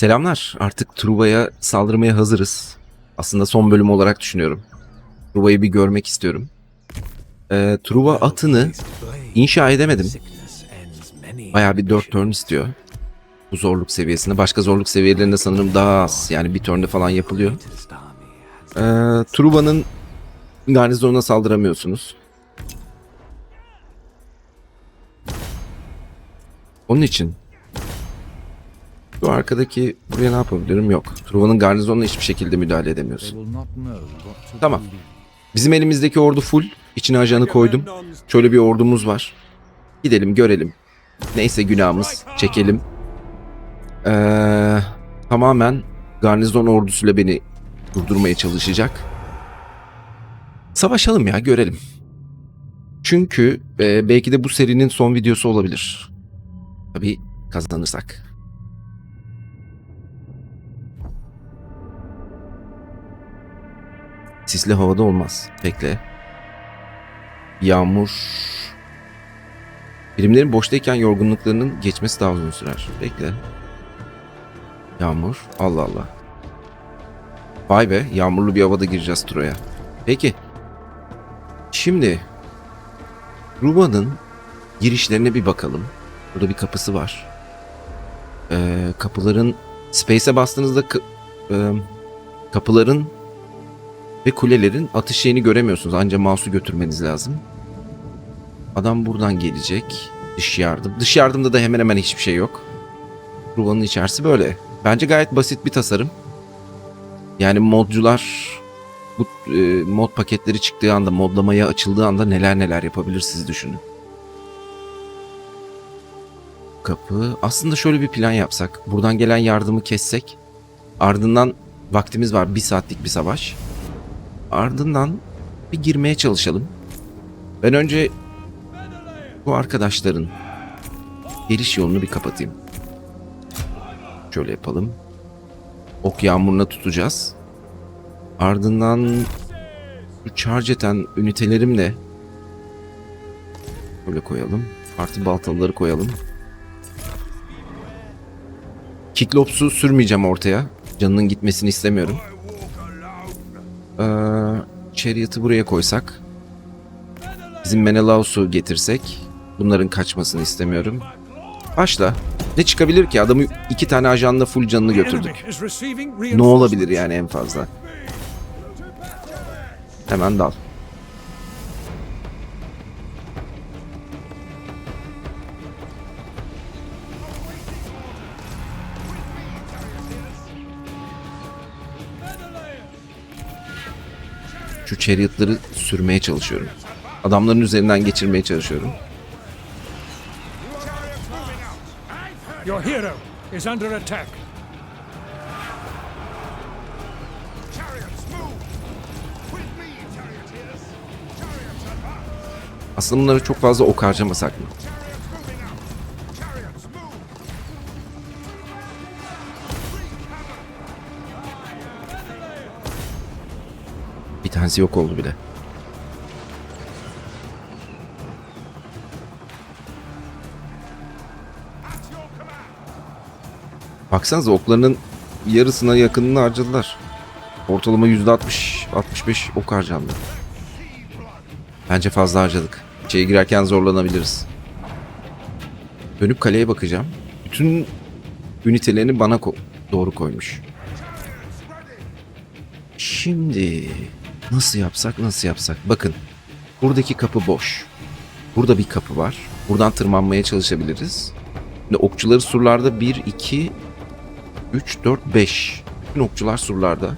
Selamlar. Artık Truva'ya saldırmaya hazırız. Aslında son bölüm olarak düşünüyorum. Truva'yı bir görmek istiyorum. Ee, Truva atını inşa edemedim. Bayağı bir 4 turn istiyor. Bu zorluk seviyesinde. Başka zorluk seviyelerinde sanırım daha az. Yani bir turn'de falan yapılıyor. Ee, Truva'nın garnizonuna saldıramıyorsunuz. Onun için şu arkadaki buraya ne yapabilirim? Yok. Truva'nın garnizonuna hiçbir şekilde müdahale edemiyorsun. Tamam. Bizim elimizdeki ordu full. İçine ajanı koydum. Şöyle bir ordumuz var. Gidelim görelim. Neyse günahımız. Çekelim. Ee, tamamen garnizon ordusuyla beni durdurmaya çalışacak. Savaşalım ya görelim. Çünkü e, belki de bu serinin son videosu olabilir. Tabii kazanırsak. Sisli havada olmaz. Bekle. Yağmur. Birimlerin boştayken yorgunluklarının geçmesi daha uzun sürer. Bekle. Yağmur. Allah Allah. Vay be. Yağmurlu bir havada gireceğiz Troy'a. Peki. Şimdi. Ruba'nın girişlerine bir bakalım. Burada bir kapısı var. Ee, kapıların Space'e bastığınızda e, kapıların ve kulelerin atış şeyini göremiyorsunuz. Ancak mouse'u götürmeniz lazım. Adam buradan gelecek. Dış yardım. Dış yardımda da hemen hemen hiçbir şey yok. Ruvanın içerisi böyle. Bence gayet basit bir tasarım. Yani modcular bu e, mod paketleri çıktığı anda, modlamaya açıldığı anda neler neler yapabilir siz düşünün. Kapı. Aslında şöyle bir plan yapsak. Buradan gelen yardımı kessek. Ardından vaktimiz var. Bir saatlik bir savaş. Ardından bir girmeye çalışalım. Ben önce bu arkadaşların geliş yolunu bir kapatayım. Şöyle yapalım. Ok yağmuruna tutacağız. Ardından şu charge eden ünitelerimle böyle koyalım. Parti baltaları koyalım. Kiklops'u sürmeyeceğim ortaya. Canının gitmesini istemiyorum. Ee, Chariot'ı buraya koysak. Bizim Menelaus'u getirsek. Bunların kaçmasını istemiyorum. Başla. Ne çıkabilir ki? Adamı iki tane ajanla full canını götürdük. Ne olabilir yani en fazla? Hemen dal. Chariot'ları sürmeye çalışıyorum. Adamların üzerinden geçirmeye çalışıyorum. Your hero is under attack. Aslında bunlara çok fazla ok harcamasak mı? Tanesi yok oldu bile. Baksanıza oklarının yarısına yakınını harcadılar. Ortalama %60, 65 ok harcandı. Bence fazla harcadık. İçeri girerken zorlanabiliriz. Dönüp kaleye bakacağım. Bütün ünitelerini bana ko- doğru koymuş. Şimdi nasıl yapsak nasıl yapsak? Bakın buradaki kapı boş. Burada bir kapı var. Buradan tırmanmaya çalışabiliriz. Şimdi okçuları surlarda 1, 2, 3, 4, 5. Bütün okçular surlarda.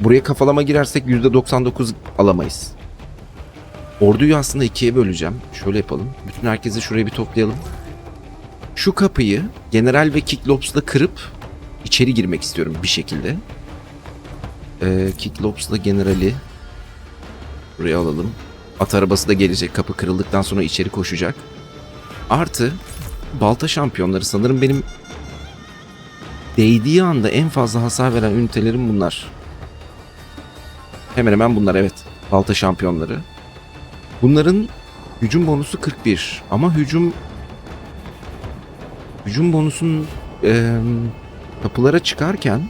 Buraya kafalama girersek %99 alamayız. Orduyu aslında ikiye böleceğim. Şöyle yapalım. Bütün herkesi şuraya bir toplayalım. Şu kapıyı General ve Kicklops'la kırıp içeri girmek istiyorum bir şekilde. Ee, Kicklops'la General'i buraya alalım. At arabası da gelecek. Kapı kırıldıktan sonra içeri koşacak. Artı balta şampiyonları sanırım benim değdiği anda en fazla hasar veren ünitelerim bunlar. Hemen hemen bunlar evet. Balta şampiyonları. Bunların hücum bonusu 41 ama hücum hücum bonusun eee, kapılara çıkarken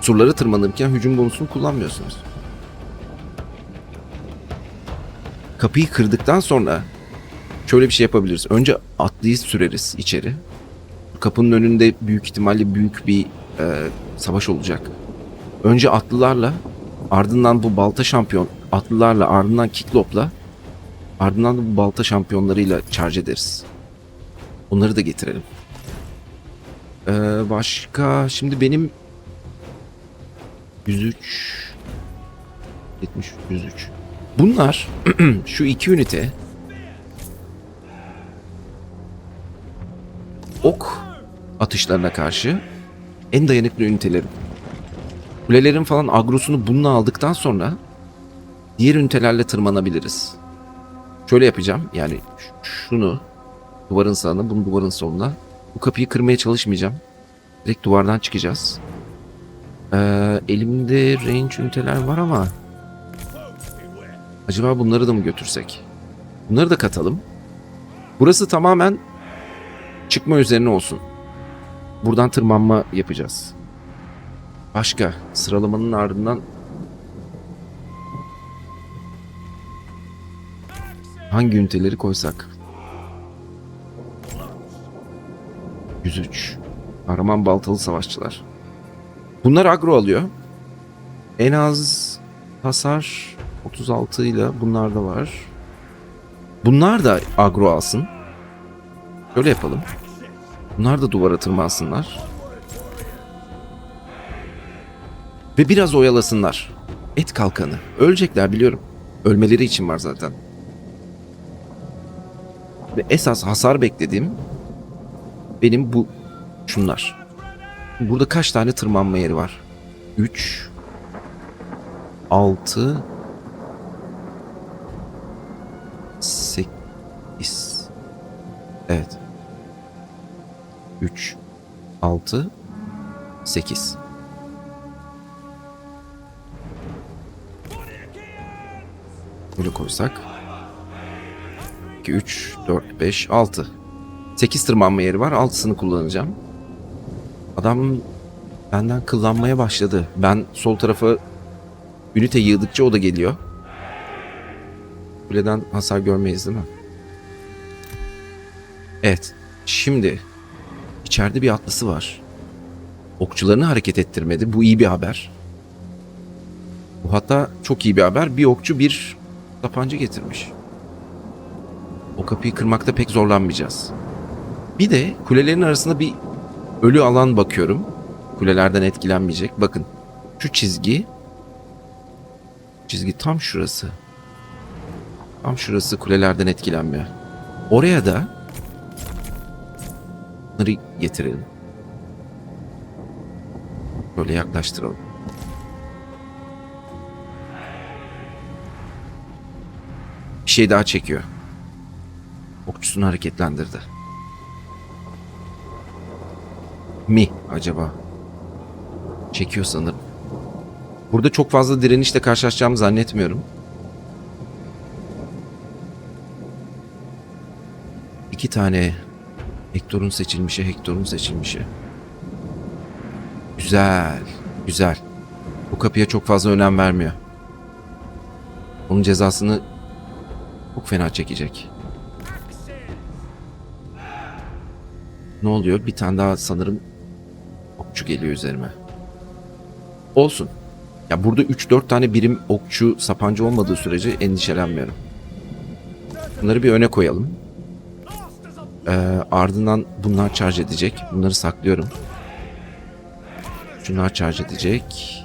surları tırmanırken hücum bonusunu kullanmıyorsunuz. Kapıyı kırdıktan sonra şöyle bir şey yapabiliriz. Önce atlıyı süreriz içeri. Kapının önünde büyük ihtimalle büyük bir e, savaş olacak. Önce atlılarla ardından bu balta şampiyon atlılarla ardından kiklopla ardından da bu balta şampiyonlarıyla charge ederiz. Onları da getirelim. Ee, başka şimdi benim 103 70 103 Bunlar şu iki ünite ok atışlarına karşı en dayanıklı ünitelerim. Kulelerin falan agrosunu bununla aldıktan sonra diğer ünitelerle tırmanabiliriz. Şöyle yapacağım yani şunu duvarın sağına bunu duvarın soluna bu kapıyı kırmaya çalışmayacağım. Direkt duvardan çıkacağız. Ee, elimde range üniteler var ama acaba bunları da mı götürsek? Bunları da katalım. Burası tamamen çıkma üzerine olsun. Buradan tırmanma yapacağız. Başka sıralamanın ardından hangi üniteleri koysak? 103. Kahraman baltalı savaşçılar. Bunlar agro alıyor. En az hasar 36 ile bunlar da var. Bunlar da agro alsın. Şöyle yapalım. Bunlar da duvara tırmansınlar. Ve biraz oyalasınlar. Et kalkanı. Ölecekler biliyorum. Ölmeleri için var zaten. Ve esas hasar beklediğim benim bu şunlar. Burada kaç tane tırmanma yeri var? 3 6 Evet. 3 6 8 Böyle koysak 2 3 4 5 6 8 tırmanma yeri var. 6'sını kullanacağım. Adam benden kıllanmaya başladı. Ben sol tarafa ünite yığdıkça o da geliyor. Kuleden hasar görmeyiz değil mi? Evet. Şimdi içeride bir atlısı var. Okçularını hareket ettirmedi. Bu iyi bir haber. Bu hatta çok iyi bir haber. Bir okçu bir tapanca getirmiş. O kapıyı kırmakta pek zorlanmayacağız. Bir de kulelerin arasında bir ölü alan bakıyorum. Kulelerden etkilenmeyecek. Bakın şu çizgi çizgi tam şurası. Tam şurası kulelerden etkilenmiyor. Oraya da bunları getirelim. Böyle yaklaştıralım. Bir şey daha çekiyor. Okçusunu hareketlendirdi. Mi acaba? Çekiyor sanırım. Burada çok fazla direnişle karşılaşacağımı zannetmiyorum. İki tane Hector'un seçilmişi, Hector'un seçilmişi. Güzel, güzel. Bu kapıya çok fazla önem vermiyor. Onun cezasını çok fena çekecek. Ne oluyor? Bir tane daha sanırım okçu geliyor üzerime. Olsun. Ya burada 3-4 tane birim okçu sapancı olmadığı sürece endişelenmiyorum. Bunları bir öne koyalım. Ee, ardından bunlar charge edecek. Bunları saklıyorum. Şunlar charge edecek.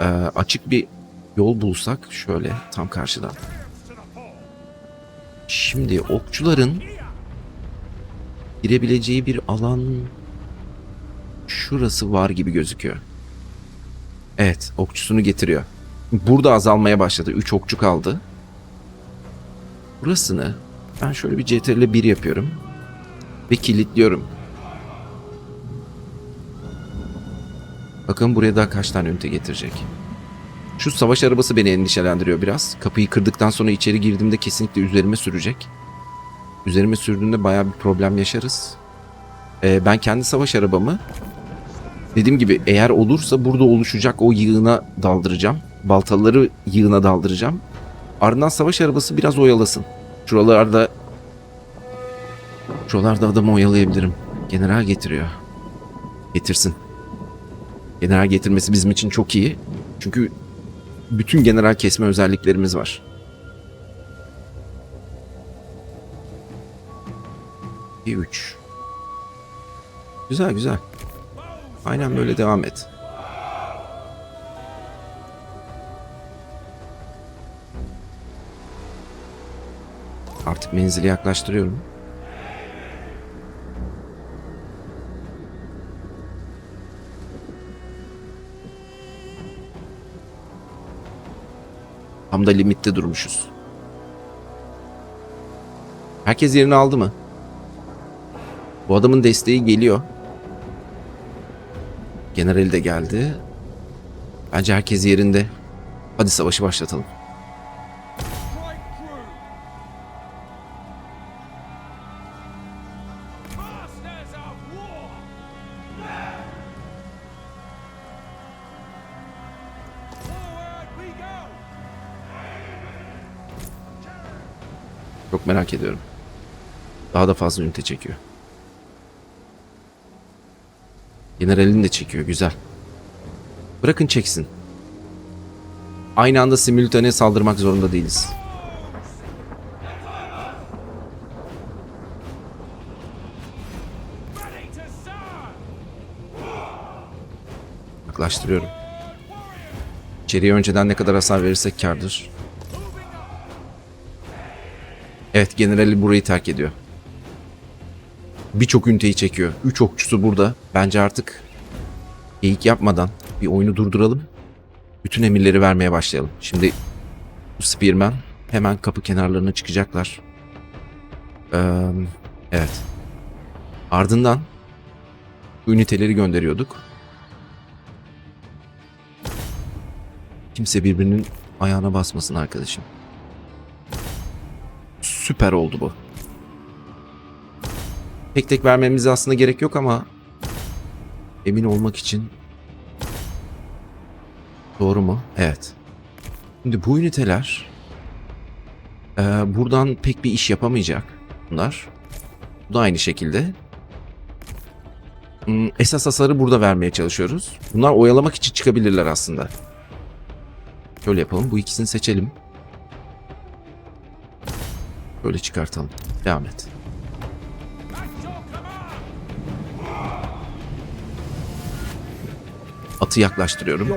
Advance açık bir yol bulsak şöyle tam karşıdan. Şimdi okçuların girebileceği bir alan şurası var gibi gözüküyor. Evet, okçusunu getiriyor. Burada azalmaya başladı. 3 okçu kaldı. Burasını ben şöyle bir CTRL 1 yapıyorum. Ve kilitliyorum. Bakın buraya daha kaç tane ünite getirecek. Şu savaş arabası beni endişelendiriyor biraz. Kapıyı kırdıktan sonra içeri girdiğimde kesinlikle üzerime sürecek. Üzerime sürdüğünde bayağı bir problem yaşarız. Ee, ben kendi savaş arabamı dediğim gibi eğer olursa burada oluşacak o yığına daldıracağım. Baltaları yığına daldıracağım. Ardından savaş arabası biraz oyalasın. Şuralarda şuralarda adamı oyalayabilirim. General getiriyor. Getirsin. General getirmesi bizim için çok iyi. Çünkü bütün general kesme özelliklerimiz var. Bir üç. Güzel güzel. Aynen böyle devam et. Artık menzili yaklaştırıyorum. Tam da limitte durmuşuz. Herkes yerini aldı mı? Bu adamın desteği geliyor. Generali de geldi. Bence herkes yerinde. Hadi savaşı başlatalım. Merak ediyorum. Daha da fazla ünite çekiyor. Generalini de çekiyor. Güzel. Bırakın çeksin. Aynı anda simültane saldırmak zorunda değiliz. Yaklaştırıyorum. İçeriye önceden ne kadar hasar verirsek kardır. Evet generali burayı terk ediyor. Birçok üniteyi çekiyor. Üç okçusu burada. Bence artık geyik yapmadan bir oyunu durduralım. Bütün emirleri vermeye başlayalım. Şimdi Spearman hemen kapı kenarlarına çıkacaklar. Ee, evet. Ardından üniteleri gönderiyorduk. Kimse birbirinin ayağına basmasın arkadaşım. Süper oldu bu. Tek tek vermemize aslında gerek yok ama emin olmak için doğru mu? Evet. Şimdi bu üniteler eee, buradan pek bir iş yapamayacak bunlar. Bu da aynı şekilde. Hmm, Esas hasarı burada vermeye çalışıyoruz. Bunlar oyalamak için çıkabilirler aslında. Şöyle yapalım. Bu ikisini seçelim. Böyle çıkartalım. Devam et. Atı yaklaştırıyorum.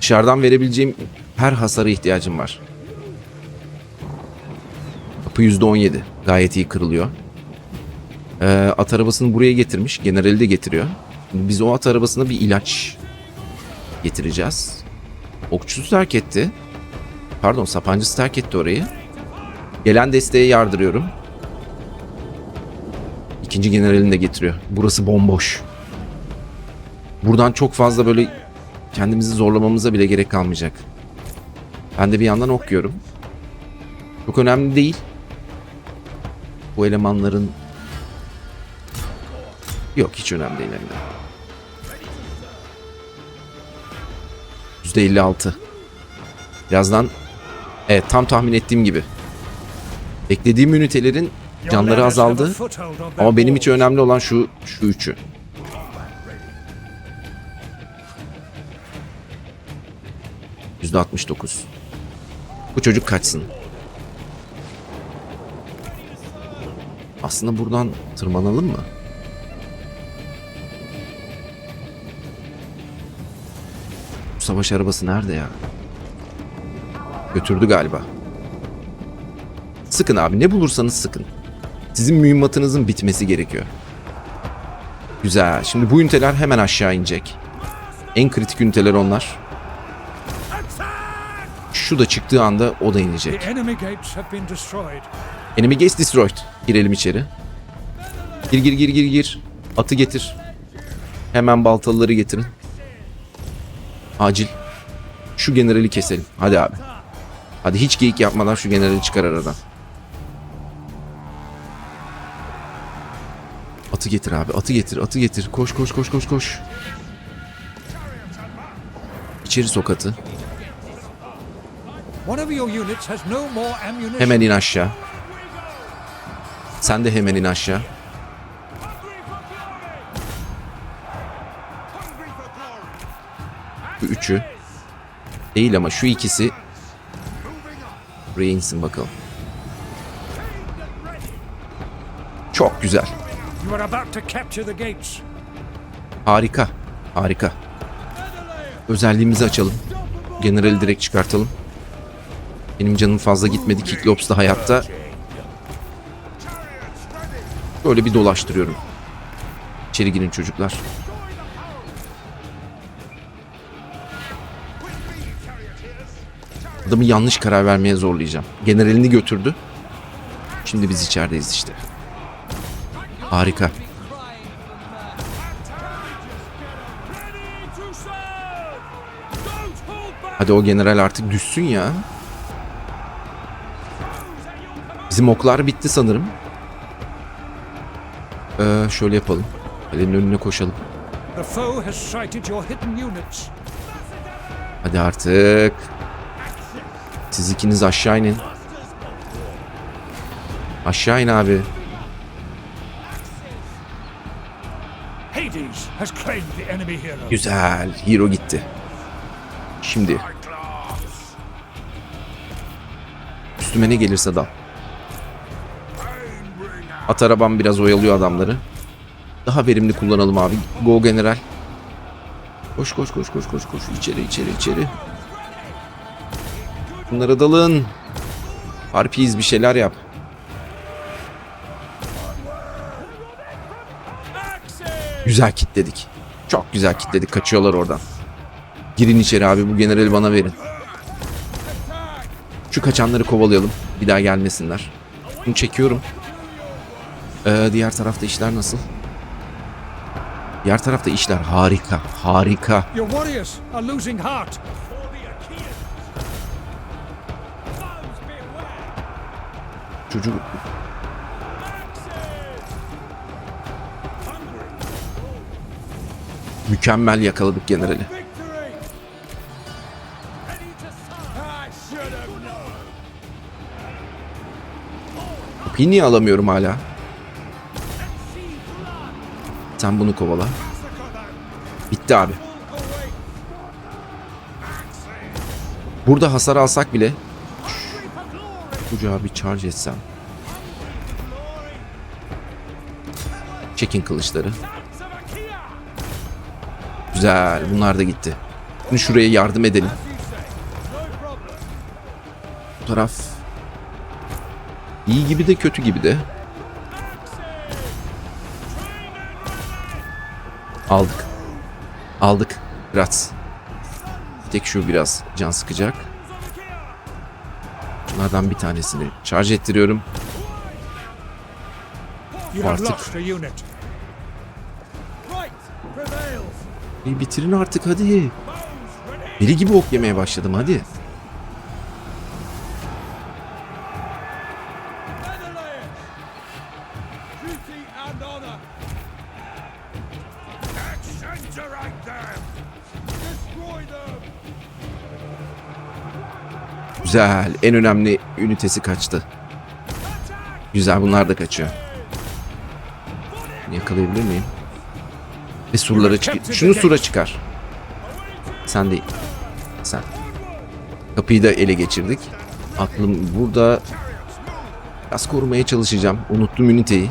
Dışarıdan verebileceğim her hasara ihtiyacım var. Kapı %17. Gayet iyi kırılıyor. Ee, at arabasını buraya getirmiş. Generali de getiriyor. Biz o at arabasına bir ilaç getireceğiz. Okçusu terk etti. Pardon sapancısı terk etti orayı. Gelen desteğe yardırıyorum. İkinci generalini de getiriyor. Burası bomboş. Buradan çok fazla böyle kendimizi zorlamamıza bile gerek kalmayacak. Ben de bir yandan okuyorum. Çok önemli değil. Bu elemanların Yok hiç önemli değil hem %56. Birazdan evet tam tahmin ettiğim gibi. Beklediğim ünitelerin canları azaldı. Ama benim için önemli olan şu şu üçü. Yüzde 69. Bu çocuk kaçsın. Aslında buradan tırmanalım mı? Savaş arabası nerede ya? Götürdü galiba. Sıkın abi ne bulursanız sıkın. Sizin mühimmatınızın bitmesi gerekiyor. Güzel. Şimdi bu üniteler hemen aşağı inecek. En kritik üniteler onlar. Şu da çıktığı anda o da inecek. Enemy gates destroyed. Girelim içeri. Gir gir gir gir gir. Atı getir. Hemen baltalıları getirin. Acil. Şu generali keselim. Hadi abi. Hadi hiç geyik yapmadan şu generali çıkar aradan. Atı getir abi. Atı getir. Atı getir. Koş koş koş koş koş. İçeri sok atı. Hemen in aşağı. Sen de hemen in aşağı. Üçü. Değil ama şu ikisi. Buraya insin bakalım. Çok güzel. Harika. Harika. Özelliğimizi açalım. Generali direkt çıkartalım. Benim canım fazla gitmedi. Kiklops da hayatta. Böyle bir dolaştırıyorum. İçeri girin çocuklar. Adamı yanlış karar vermeye zorlayacağım. Generalini götürdü. Şimdi biz içerideyiz işte. Harika. Hadi o general artık düşsün ya. Bizim oklar bitti sanırım. Ee, şöyle yapalım. Kalenin önüne koşalım. Hadi artık. Siz ikiniz aşağı inin. Aşağı in abi. Güzel. Hero gitti. Şimdi. Üstüme ne gelirse dal. At arabam biraz oyalıyor adamları. Daha verimli kullanalım abi. Go general. Koş koş koş koş koş koş. İçeri içeri içeri. Bunlara dalın. Harpiyiz bir şeyler yap. Güzel kitledik. Çok güzel kitledik. Kaçıyorlar oradan. Girin içeri abi bu generali bana verin. Şu kaçanları kovalayalım. Bir daha gelmesinler. Bunu çekiyorum. Ee, diğer tarafta işler nasıl? Diğer tarafta işler harika. Harika. Çocuk... Mükemmel yakaladık generali. Kapıyı niye alamıyorum hala? Sen bunu kovala. Bitti abi. Burada hasar alsak bile Kucağa bir charge etsem. Çekin kılıçları. Güzel. Bunlar da gitti. Şimdi şuraya yardım edelim. Bu taraf iyi gibi de kötü gibi de. Aldık. Aldık. Rats. Tek şu biraz can sıkacak. Bunlardan bir tanesini charge ettiriyorum. Artık. Bir bitirin artık hadi. Deli gibi ok yemeye başladım hadi. Güzel. En önemli ünitesi kaçtı. Güzel bunlar da kaçıyor. Yakalayabilir miyim? Ve surlara çık. Şunu sura çıkar. Sen değil. Sen. Kapıyı da ele geçirdik. Aklım burada. Biraz korumaya çalışacağım. Unuttum üniteyi.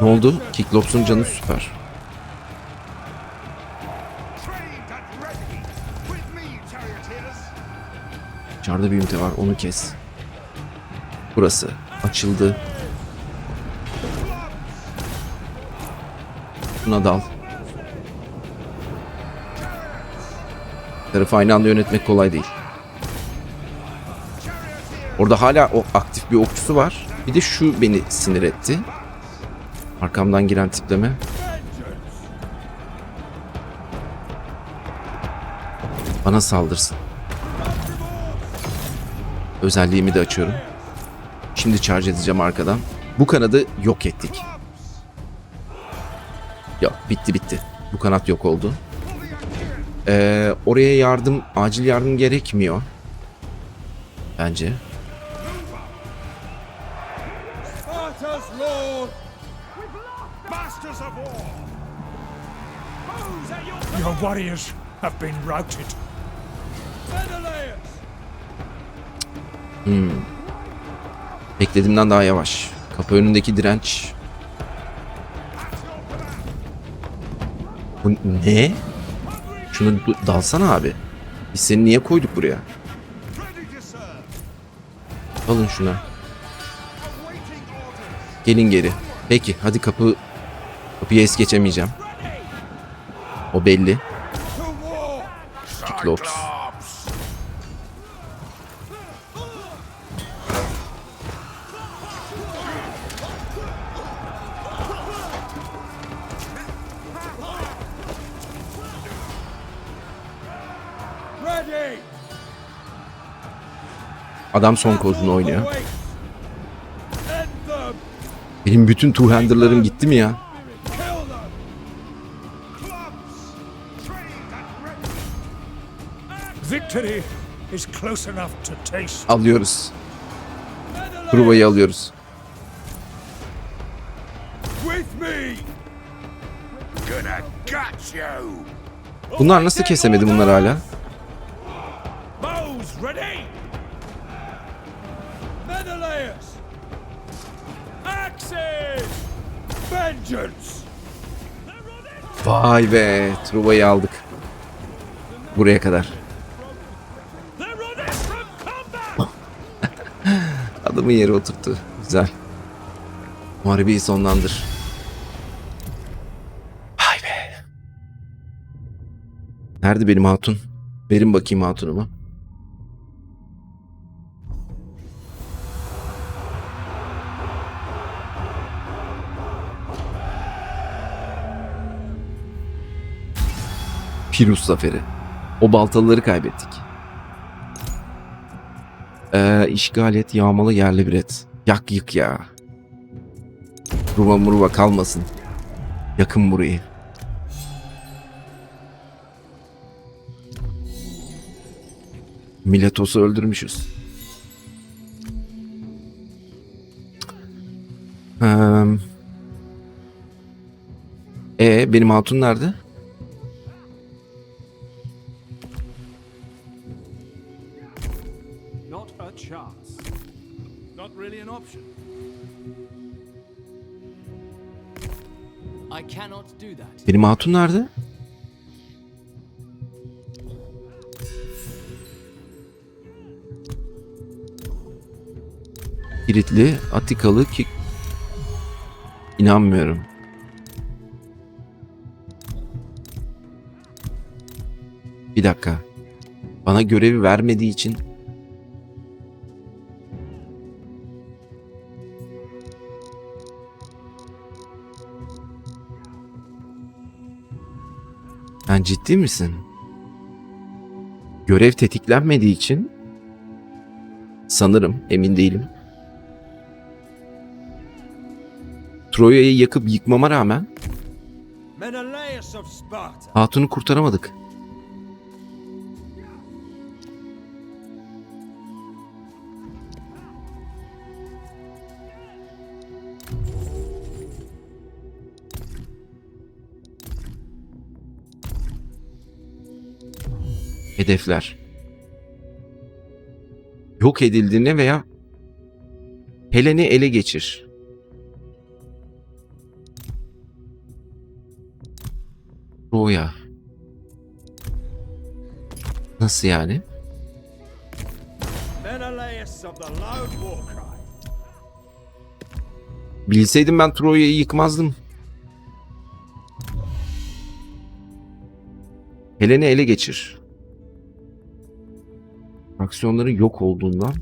Ne oldu? Kiklops'un canı süper. İçeride bir ünite var. Onu kes. Burası. Açıldı. Buna dal. Tarafı aynı anda yönetmek kolay değil. Orada hala o aktif bir okçusu var. Bir de şu beni sinir etti. Arkamdan giren tipleme. Bana saldırsın. Özelliğimi de açıyorum. Şimdi charge edeceğim arkadan. Bu kanadı yok ettik. Yok bitti bitti. Bu kanat yok oldu. Ee, oraya yardım, acil yardım gerekmiyor. Bence. Your warriors have been routed. Beklediğimden daha yavaş. Kapı önündeki direnç. Bu ne? Şunu dalsana abi. Biz seni niye koyduk buraya? Alın şuna. Gelin geri. Peki hadi kapı kapıyı es geçemeyeceğim. O belli. To Adam son kozunu oynuyor. Benim bütün two-hander'larım gitti mi ya? Alıyoruz. Truva'yı alıyoruz. Bunlar nasıl kesemedi bunları hala? Vay be. Truva'yı aldık. Buraya kadar. Adamı yere oturttu. Güzel. Muharebeyi sonlandır. Vay be. Nerede benim hatun? Verin bakayım hatunumu. Pirus zaferi. O baltaları kaybettik. Ee, işgal et, yağmalı yerli bir et. Yak yık ya. Ruva muruva kalmasın. Yakın burayı. Miletos'u öldürmüşüz. Ee, benim hatun nerede? Benim hatun nerede? Giritli, Atikalı ki... İnanmıyorum. Bir dakika. Bana görevi vermediği için... Sen ciddi misin? Görev tetiklenmediği için sanırım emin değilim. Troya'yı yakıp yıkmama rağmen hatunu kurtaramadık. Hedefler. Yok edildiğine veya Helen'i ele geçir. Troya. Nasıl yani? Bilseydim ben Troya'yı yıkmazdım. Helen'i ele geçir. Aksiyonları yok olduğundan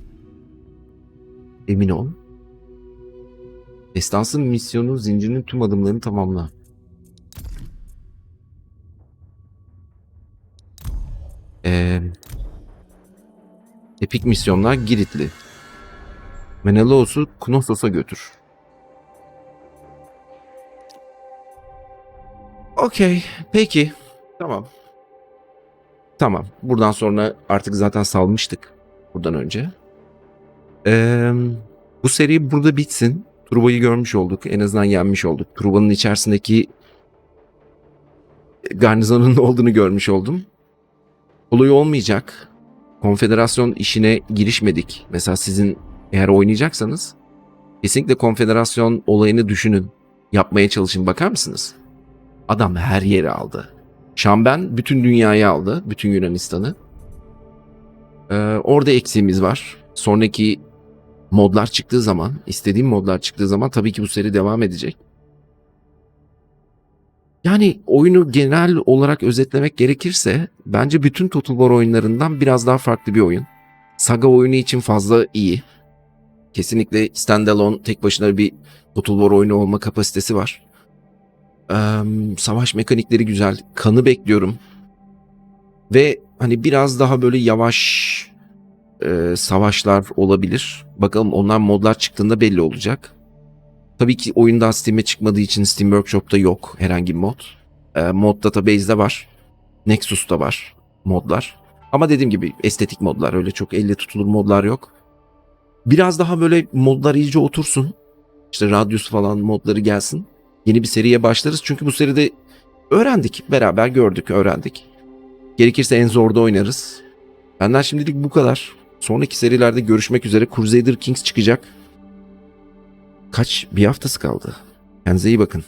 emin ol. Destansın misyonu zincirinin tüm adımlarını tamamla. Ee, epik misyonlar Giritli. Menelaos'u Knosos'a götür. Okey. Peki. Tamam. Tamam. Buradan sonra artık zaten salmıştık. Buradan önce. Ee, bu seri burada bitsin. Truba'yı görmüş olduk. En azından yenmiş olduk. Truba'nın içerisindeki garnizonun olduğunu görmüş oldum. Olay olmayacak. Konfederasyon işine girişmedik. Mesela sizin eğer oynayacaksanız kesinlikle konfederasyon olayını düşünün. Yapmaya çalışın. Bakar mısınız? Adam her yeri aldı. Şamben bütün dünyayı aldı. Bütün Yunanistan'ı. Ee, orada eksiğimiz var. Sonraki modlar çıktığı zaman, istediğim modlar çıktığı zaman tabii ki bu seri devam edecek. Yani oyunu genel olarak özetlemek gerekirse bence bütün Total War oyunlarından biraz daha farklı bir oyun. Saga oyunu için fazla iyi. Kesinlikle standalone tek başına bir Total War oyunu olma kapasitesi var. Eee, savaş mekanikleri güzel. Kanı bekliyorum. Ve hani biraz daha böyle yavaş e, savaşlar olabilir. Bakalım onlar modlar çıktığında belli olacak. Tabii ki oyun daha Steam'e çıkmadığı için Steam Workshop'ta yok herhangi bir mod. E, mod database'de var. Nexus'ta var modlar. Ama dediğim gibi estetik modlar öyle çok elle tutulur modlar yok. Biraz daha böyle modlar iyice otursun. İşte Radius falan modları gelsin. Yeni bir seriye başlarız. Çünkü bu seride öğrendik. Beraber gördük, öğrendik. Gerekirse en zorda oynarız. Benden şimdilik bu kadar. Sonraki serilerde görüşmek üzere. Crusader Kings çıkacak. Kaç? Bir haftası kaldı. Kendinize iyi bakın.